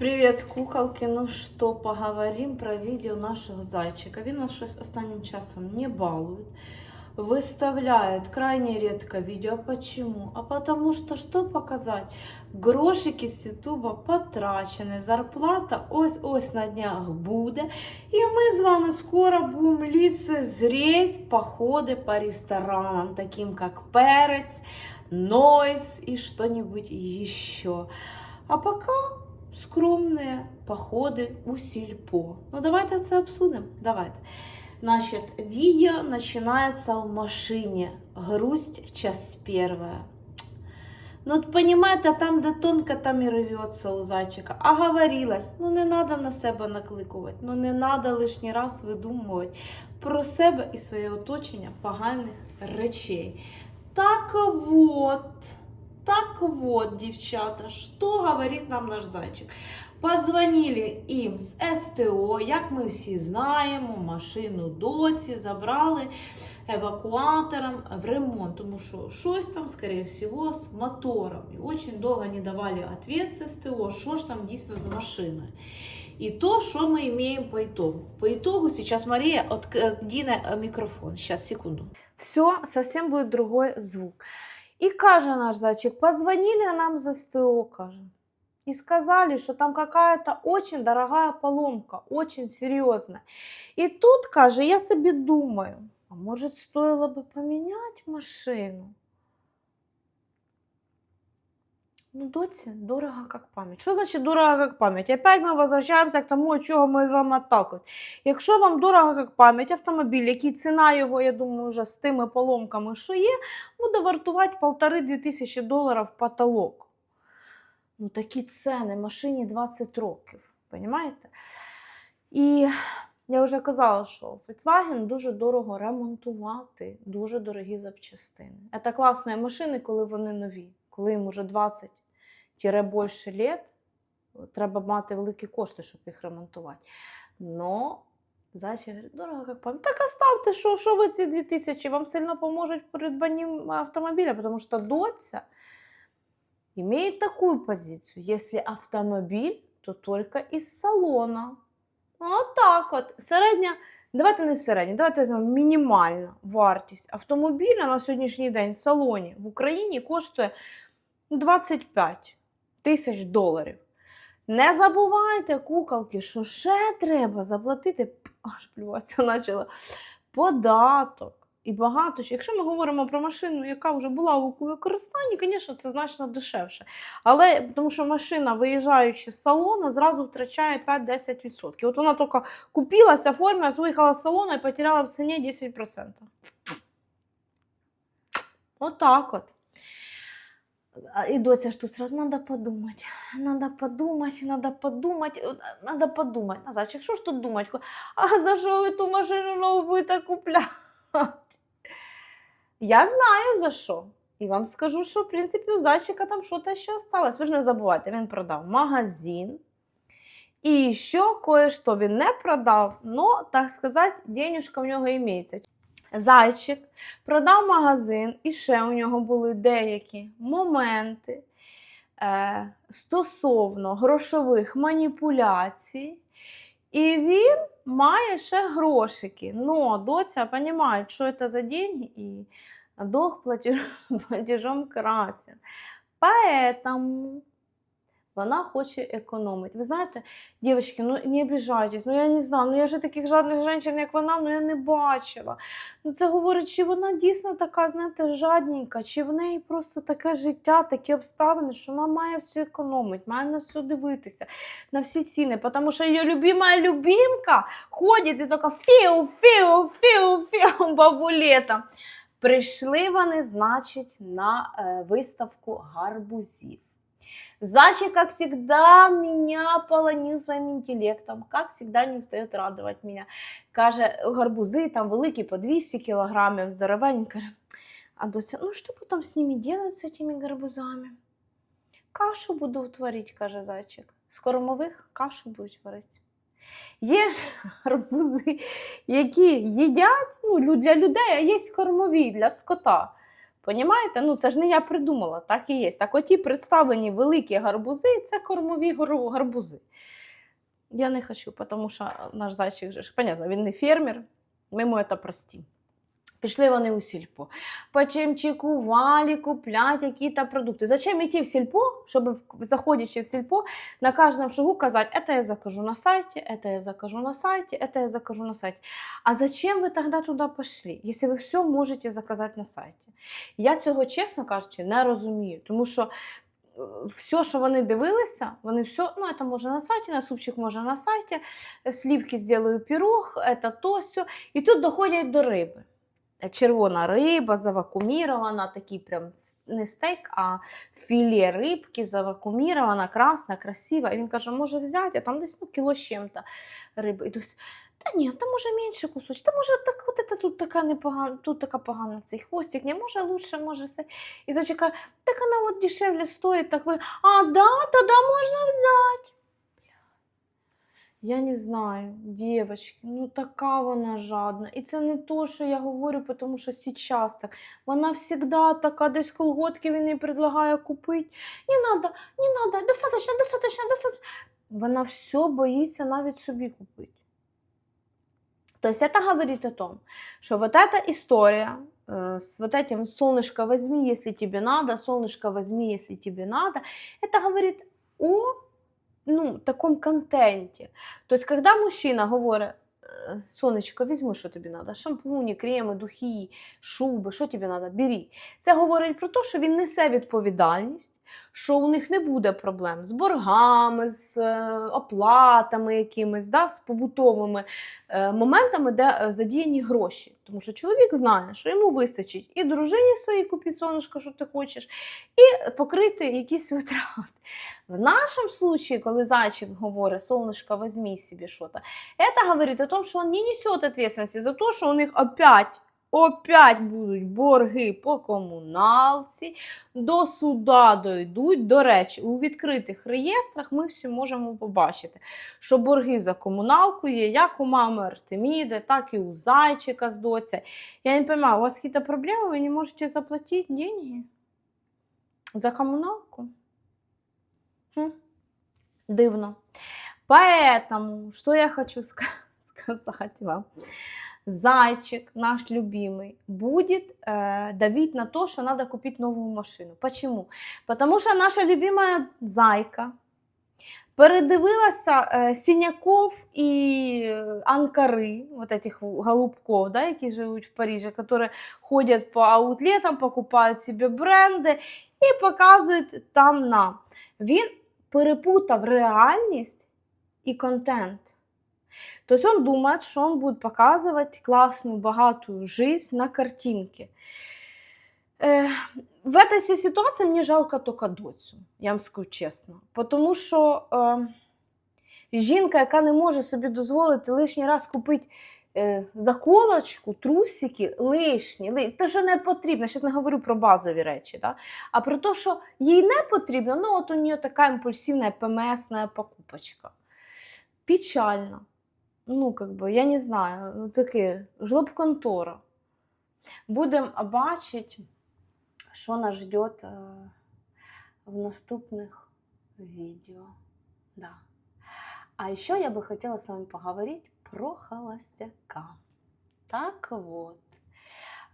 Привіт, куколки. Ну що, поговорим про відео нашого зайчика. Він нас щось останнім часом не балует. Выставляет крайне редко видео. Почему? А потому что, что показать? Грошики з Ютуба потрачені, зарплата ось-ось на днях буде. І ми з вами скоро будемо лицезреть походи по ресторанам, таким как Перец, Нойс и что-нибудь еще. А пока скромные походы у сельпо. Ну, давайте це обсудим. Давайте. Значит, видео начинается в машине. Грусть, час первая. Ну, от понимаете, там, де тонко, там і рвется у зайчика. А говорилось, ну не надо на себе накликувати, ну не надо лишній раз видумувати про себе і своє оточення поганих речей. Так вот, так вот, девчата, что говорит нам наш зайчик? Позвонили їм з СТО, як ми всі знаємо, машину доці забрали евакуатором в ремонт, тому що щось там, скорее всего, з мотором. І дуже довго не давали ответ з СТО, що ж там дійсно з машиною. І то, що ми имеем по итогу. По итогу сейчас Мария откине микрофон. Сейчас, секунду. Все, совсем будет другой звук. И каже наш зайчик, позвонили нам за СТО, каже. И сказали, что там какая-то очень дорогая поломка, очень серьезная. И тут, каже, я себе думаю, а может стоило бы поменять машину? Ну, доці, дорого як пам'ять. Що значить дорого як пам'ять? Опять ми возвращаємося к тому, від чого ми з вами отталкивались. Якщо вам дорого як пам'ять, автомобіль, який ціна його, я думаю, вже з тими поломками, що є, буде вартувати полтори-дві тисячі доларів потолок. Ну, такі ціни машині 20 років. Понимаєте? І я вже казала, що Volkswagen дуже дорого ремонтувати, дуже дорогі запчастини. Це класні машини, коли вони нові, коли їм уже 20 більше літ, треба мати великі кошти, щоб їх ремонтувати. Но Зайчик говорить, дорого як пам'ять. Так оставте, що, що ви ці 2000, вам сильно поможуть в придбанні автомобіля, тому що доця имеет такую позицию. Если автомобиль, то только из салона. Так от. Середня, давайте не середня, давайте візьмемо мінімальна вартість автомобіля на сьогоднішній день в салоні в Україні коштує 25 тисяч доларів. Не забувайте, куколки, що ще треба заплатити, аж плюватися почала, податок. І багато. Якщо ми говоримо про машину, яка вже була у використанні, звісно, це значно дешевше. Але тому що машина, виїжджаючи з салону, зразу втрачає 5-10%. От вона тільки купилася, оформилась, виїхала з салону і потеряла в ціні 10%. Отак от. І доця ж тут сразу треба подумати. Надо подумати, надо подумати, надо подумати. Назарчик, що ж тут думати? А за що ви ту машину нову будете купляти? Я знаю за що. І вам скажу, що в принципі у зайчика там щось ще осталось. Ви ж не забувайте, він продав магазин. І ще кое-що він не продав, но, так сказати, денежка в нього імеється. Зайчик продав магазин, і ще у нього були деякі моменти е, стосовно грошових маніпуляцій. І він має ще грошики. Но доця розуміє, що це за деньги, і долг платежом красен. Поэтому вона хоче економити. Ви знаєте, дівчатки, ну не обіжайтесь, ну я не знаю, ну я ж таких жадних жінок, як вона, ну я не бачила. Ну це говорить, чи вона дійсно така, знаєте, жадненька, чи в неї просто таке життя, такі обставини, що вона має все економити, має на все дивитися, на всі ціни. Тому що її любима любимка ходить і така фіу, фіу, фіу, фіу, бабулета. Прийшли вони, значить, на е, виставку гарбузів. Зайчик, как всегда, меня полонил своим интеллектом, как всегда не устает радовать меня. Каже, гарбузи там великі по 200 кілограмів, здоровенні. Каже, а доця, ну що потім з ними делать, з цими гарбузами? Кашу буду творити, каже зайчик. З кормових кашу будуть варити. Є ж гарбузи, які їдять ну, для людей, а є кормові для скота. Понімаєте? Ну це ж не я придумала, так і є. Так оті представлені великі гарбузи це кормові гарбузи. Я не хочу, тому що наш зайчик же понятно, він не фермер, ми йому це прості. Пішли вони у сільпо. Почимчикували, куплять якісь продукти. Зачем йти в сільпо, щоб в- заходячи в сільпо, на каждом шагу казать, это я закажу на сайте, это я закажу на сайте, это я закажу на сайте. А зачем ви тогда туди пішли, якщо ви все можете заказати на сайті? Я цього, чесно кажучи, не розумію, тому що е, все, що вони дивилися, вони все, ну, це може на сайті, на супчик може на сайті, е, слівки зроблю пірог, це то все. І тут доходять до риби. Червона риба, завакумірована, такий прям не стейк, а філе рибки, завакумірована, красна, красива. І він каже, може взяти, а там десь ну, кіло з чим-то риби. І дось, та ні, там може менше кусочок, та може так, от це тут така непогана, тут така погана цей хвостик, не може лучше, може все. І зачекає, так вона от дешевле стоїть, так ви, а да, тоді можна взяти. Я не знаю, дівчатки, ну така вона жадна. І це не то, що я говорю, тому що зараз так. Вона завжди така, десь колготки він їй предлагає купити. Не надо, не надо, достаточно, достаточно, достаточно. Вона все боїться навіть собі купити. Тобто это говорит о том, что вот эта история э, с вот этим «солнышко возьми, если тебе надо», «солнышко возьми, если тебе надо», это говорит о ну, таком контенте. То есть, когда мужчина говорит, «Э, сонечко, візьми, що тобі треба, шампуні, креми, духи, шуби, що тобі треба, бери. Це говорить про те, що він несе відповідальність, що у них не буде проблем з боргами, з е, оплатами якимись, да, з побутовими е, моментами, де е, задіяні гроші. Тому що чоловік знає, що йому вистачить і дружині своїй купити сонечко, що ти хочеш, і покрити якісь витрати. В нашому случае, коли зайчик говорить, солнышко, возьми себе что-то, это говорит о том, что он не несет ответственности за то, что у них опять Опять будуть борги по комуналці, до суда дойдуть. До речі, у відкритих реєстрах ми всі можемо побачити, що борги за комуналку є як у мами Артеміди, так і у зайчика з доця. Я не розумію, у вас якісь проблеми, ви не можете заплатити деньги за комуналку? Хм? Дивно. Поэтому, что я хочу ска- сказать вам Зайчик, наш любимый, будет э, давить на то, что надо купить новую машину. Почему? Потому что наша любимая зайка передивилася е, синяков і е, анкари, вот этих голубков, да, які живуть в Парижі, які ходять по аутлетам, покупають собі бренди і показують там нам. Він перепутав реальність и контент. То есть он думает, что он будет показывать классную, богатую жизнь на картинке. Э, в этой всей ситуации мне жалко только доцю, я вам скажу чесно. Тому що е, жінка, яка не може собі дозволити лишній раз купити е, заколочку, трусики лишні, ли, те, що не потрібно, я зараз не говорю про базові речі, да? а про те, що їй не потрібно, ну от у нее така імпульсивна ПМСна покупочка. Печально. Ну, как бы, я не знаю, ну таке, жлоб-контора. Будемо бачити, що нас ждет е, в наступних відео. Да. А еще я бы хотела с вами поговорить про холостяка. Так вот.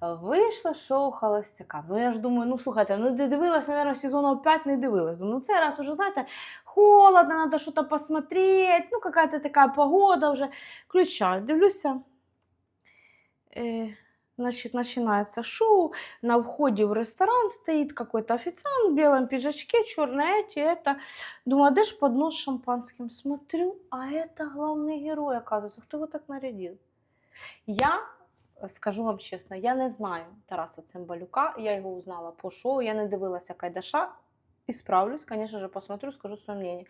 Вийшло шоу Холостяка. Ну, я ж думаю, ну слухайте, ну ти дивилась, наверное, сезону 5 не дивилась. Думаю, ну цей раз уже, знаєте, холодно, надо что-то посмотреть, ну какая-то такая погода уже. Включаю, дивлюся. Э, значит, начинается шоу. На входе в ресторан стоит какой-то официант в белом пиджачке, черные эти, это. Думаю, а где ж поднос с шампанским? Смотрю, а это главный герой, оказывается. Кто его так нарядил? Я скажу вам чесно, я не знаю Тараса Цимбалюка, я його узнала по шоу, я не дивилася Кайдаша, і справлюсь, звісно ж, посмотрю, скажу своє мнение.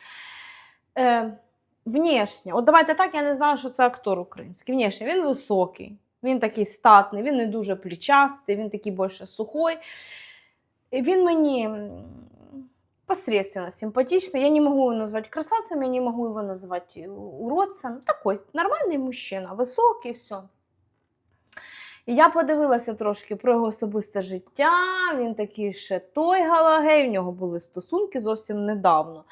Е, внешне, от давайте так, я не знаю, що це актор український. Внешне, він високий, він такий статний, він не дуже плечастий, він такий більше сухой. І він мені м, посредственно симпатичный. Я не могу его назвать красавцем, я не могу его назвать э, уродцем. Такой нормальный мужчина, высокий, все. І я подивилася трошки про його особисте життя. Він такий ще той галагей. У нього були стосунки зовсім недавно.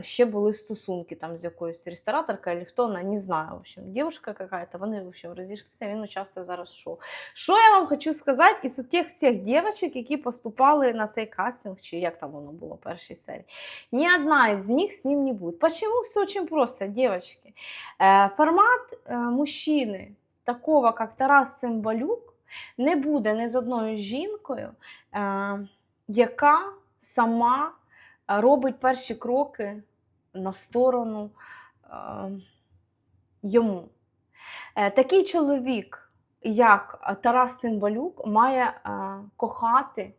Ще були стосунки там з якоюсь рестораторкою, або хто вона, не знаю. В общем, дівчинка какая-то, вони в общем, розійшлися, він участвує зараз в шоу. Що я вам хочу сказати із тих всіх дівчаток, які поступали на цей кастинг, чи як там воно було в першій серії, ні одна із них з ним не буде. Почему все очень просто, девочки? Е, формат е, мужчини, такого, як Тарас Цимбалюк, не буде ні з одною жінкою, е, яка сама робить перші кроки на сторону е, йому. Е, Такий чоловік, як Тарас Цимбалюк, має кохати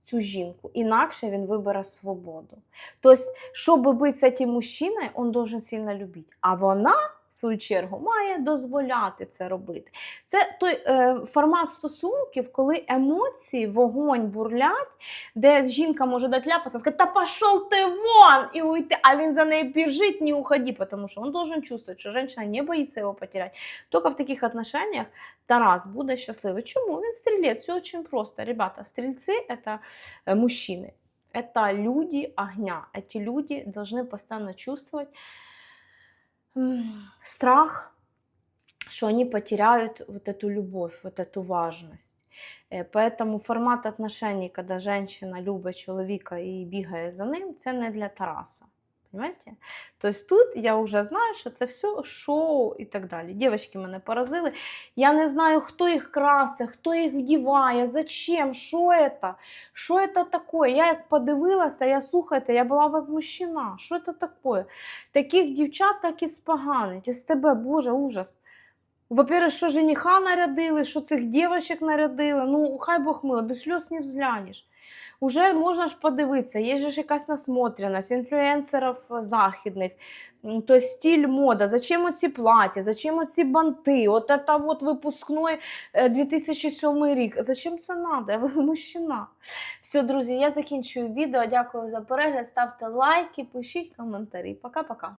цю жінку, інакше він вибере свободу. Тобто, щоб бути з цим мужчиною, він должен сильно любити. А вона, в свою чергу, має дозволяти це робити. Це той е, формат стосунків, коли емоції, вогонь бурлять, де жінка може дати ляпаса, сказати, та пішов ти вон і уйти, а він за нею біжить, не уходи, тому що він должен чувствовать, що жінка не боїться його потеряти. Тільки в таких отношениях Тарас буде щасливий. Чому? Він стрілець, все дуже просто. Ребята, стрільці – це э, мужчины. Это люди огня. Эти люди должны постоянно чувствовать м, страх, что они потеряют вот эту любовь, вот эту важность. Э, Поэтому формат отношений, когда женщина любить чоловіка і бігає за ним, це не для Тараса. Понимаете? Тобто тут я вже знаю, що це все шоу і так далі. Дівчатки мене поразили. Я не знаю, хто їх красить, хто їх вдіває, зачем, що це, що це таке. Я як подивилася, я слухайте, я була возмущена. Що це таке? Таких дівчат так і споганить. Із тебе, Боже, ужас. Во-первых, що жениха нарядили, що цих дівчаток нарядили. Ну, хай Бог мило, без сльоз не взглянеш. Уже можна ж подивитися, є ж якась насмотреність інфлюенсерів західних, то стиль мода, зачем оці плаття, зачем оці банти, от это вот випускной е, 2007 рік. Зачем це надо? Я возмущена. Все, друзі, я закінчую відео. Дякую за перегляд. Ставте лайки, пишіть коментарі. Пока-пока.